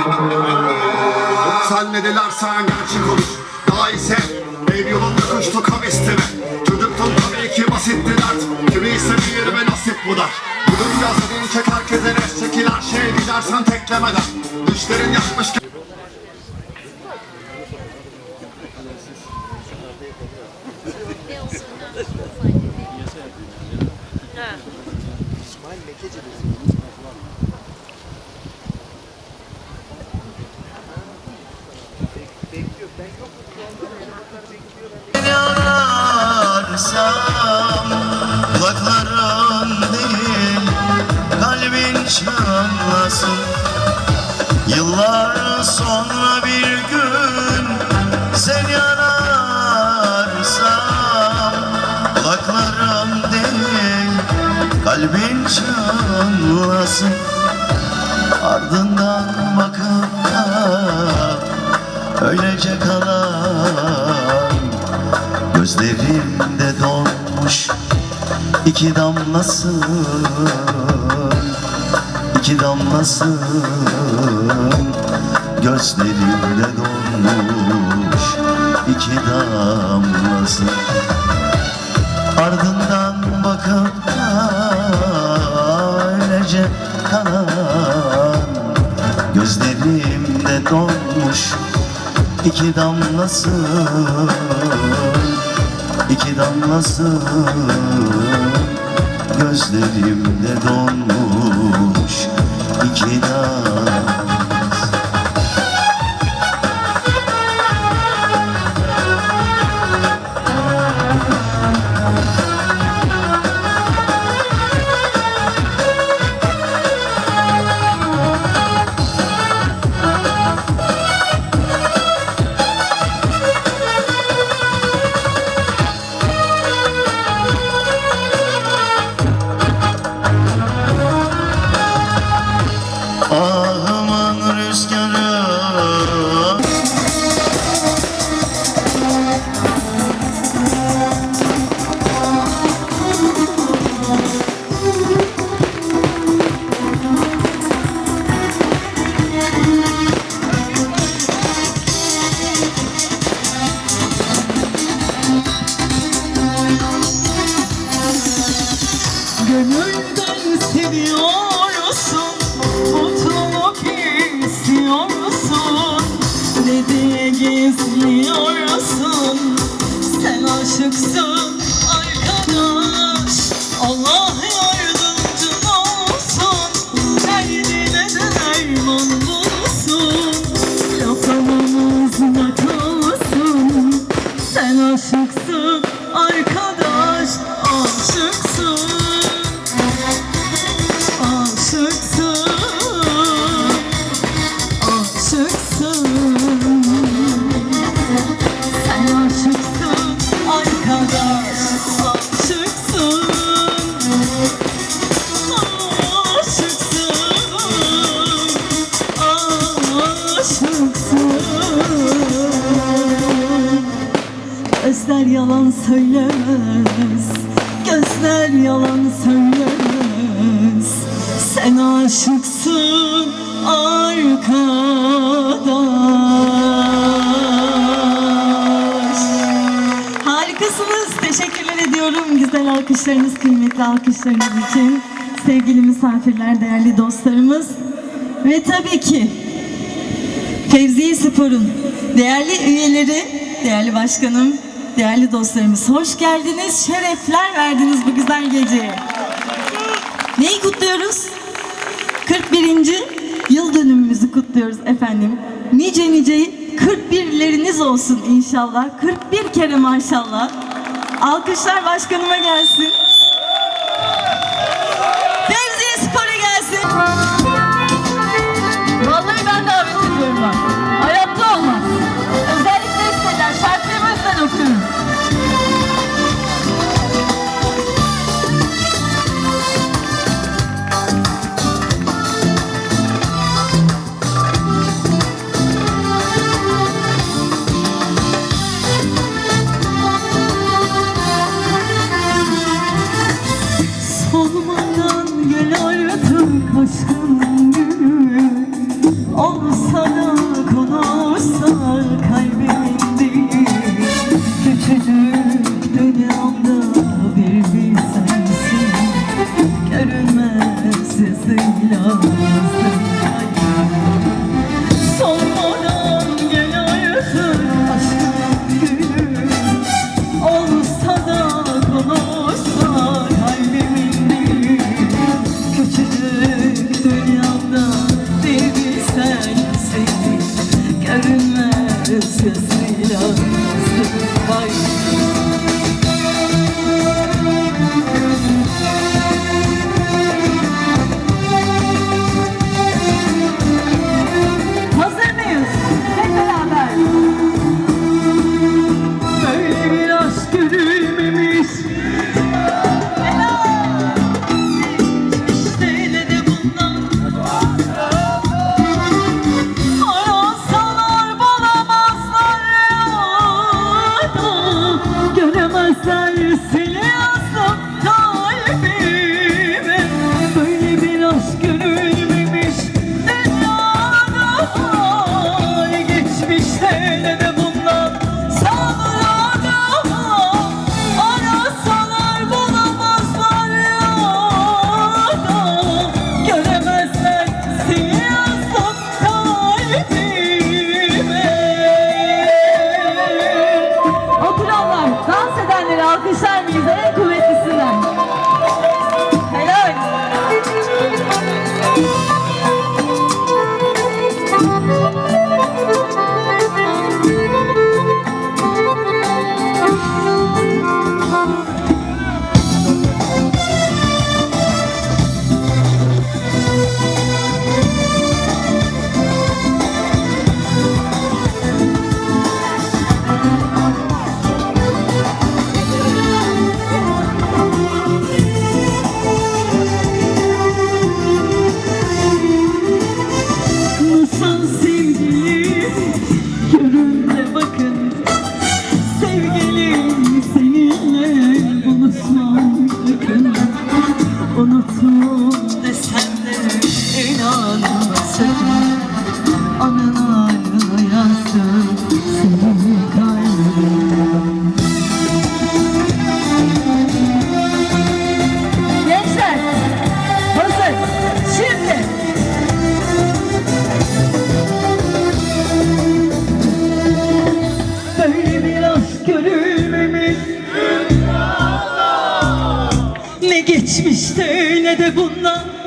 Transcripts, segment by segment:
Sen ne Zannedilersen gerçi konuş. Daha ise ev yolunda koştu kavistime Çocuktun tabii ki basitti dert. Kimi ise ve nasip bu der. Bu dünya senin herkese res. Çekiler şey Gidersen teklemeden. Düşlerin yakmış Yararsam kulakların değil kalbin çınlasın. Yıllar sonra bir gün sen yararsam kulaklarım değil kalbin çınlasın. Ardından da öylece kalan Gözlerimde donmuş iki damlasın iki damlasın Gözlerimde donmuş iki damlasın. Ardından bakıp da öylece kalan Gözlerimde donmuş iki damlasın iki damlasın Gözlerimde donmuş iki damlasın yalan söylemez Gözler yalan söylemez Sen aşıksın arkadaş Harikasınız. Teşekkürler ediyorum. Güzel alkışlarınız, kıymetli alkışlarınız için. Sevgili misafirler, değerli dostlarımız. Ve tabii ki Fevziye Spor'un değerli üyeleri, değerli başkanım, değerli dostlarımız hoş geldiniz, şerefler verdiniz bu güzel geceye. Neyi kutluyoruz? 41. yıl dönümümüzü kutluyoruz efendim. Nice nice 41'leriniz olsun inşallah. 41 kere maşallah. Alkışlar başkanıma gelsin. gönül tüm kaşkın geçmişte öyle de bundan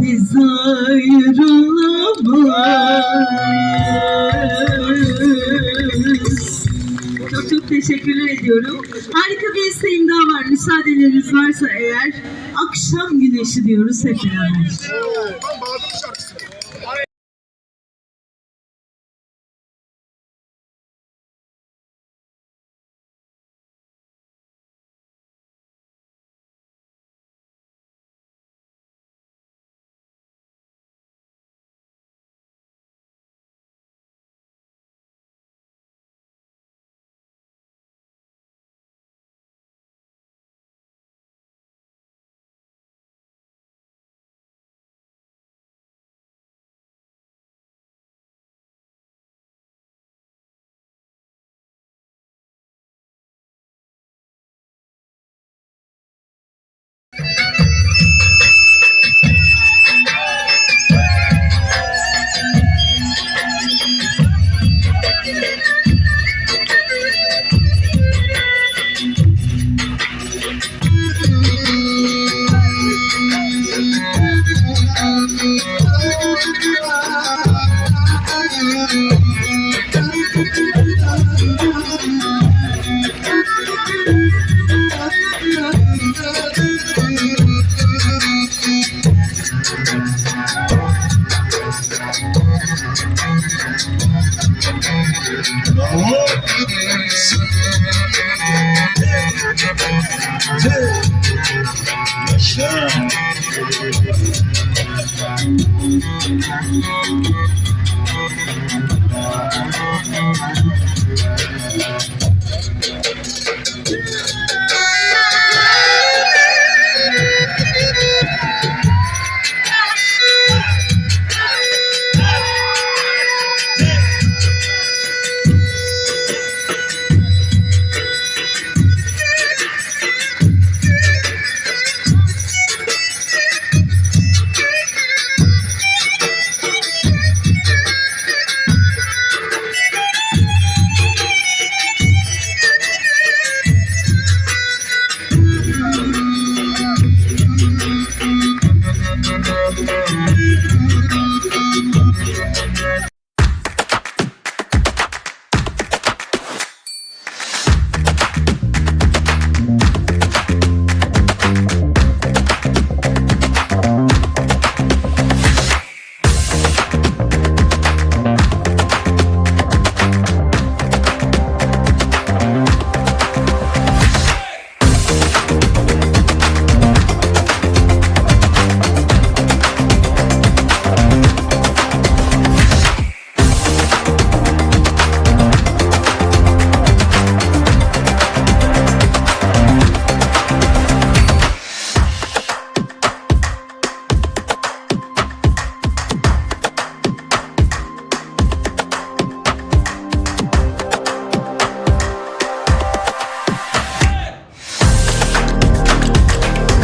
biz ayrılamayız. Çok çok teşekkürler ediyorum. Harika bir isteğim daha var. Müsaadeleriniz varsa eğer akşam güneşi diyoruz hep.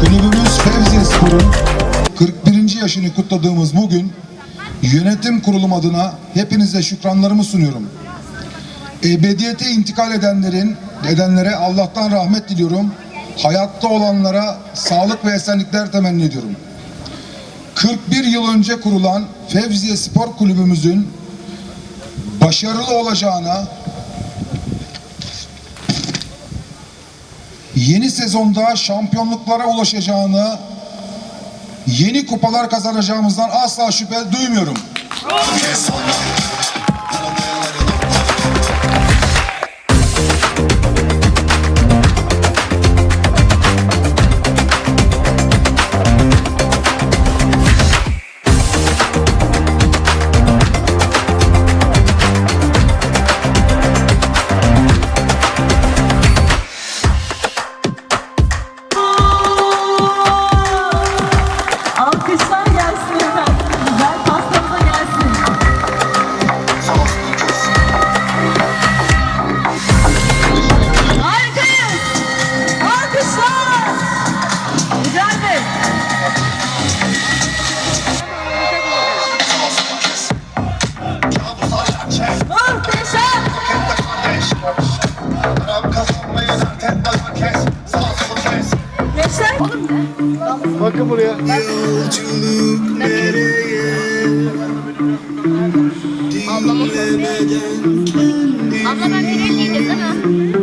Kulübümüz Fevzi Spor'un 41. yaşını kutladığımız bugün yönetim kurulum adına hepinize şükranlarımı sunuyorum. Ebediyete intikal edenlerin edenlere Allah'tan rahmet diliyorum. Hayatta olanlara sağlık ve esenlikler temenni ediyorum. 41 yıl önce kurulan Fevziye Spor Kulübümüzün başarılı olacağına, yeni sezonda şampiyonluklara ulaşacağını, yeni kupalar kazanacağımızdan asla şüphe duymuyorum. Kazanmayı dert et başa kes Sağ solu kes Gençler. Yolculuk nereye Abla ben nereye mi?